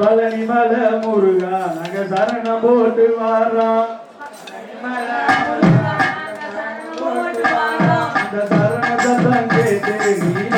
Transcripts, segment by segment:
பழனி மல முருகா நாங்க சரணம் போட்டு வாரோம் அந்த சரணத்தை கேட்டு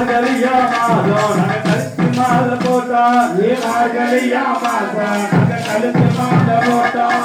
மார்கழியா மாதம் நாங்க கழுத்து மாலை போட்டோம் ஏ மார்கழியா மாதம் கழுத்து மாலை போட்டோம்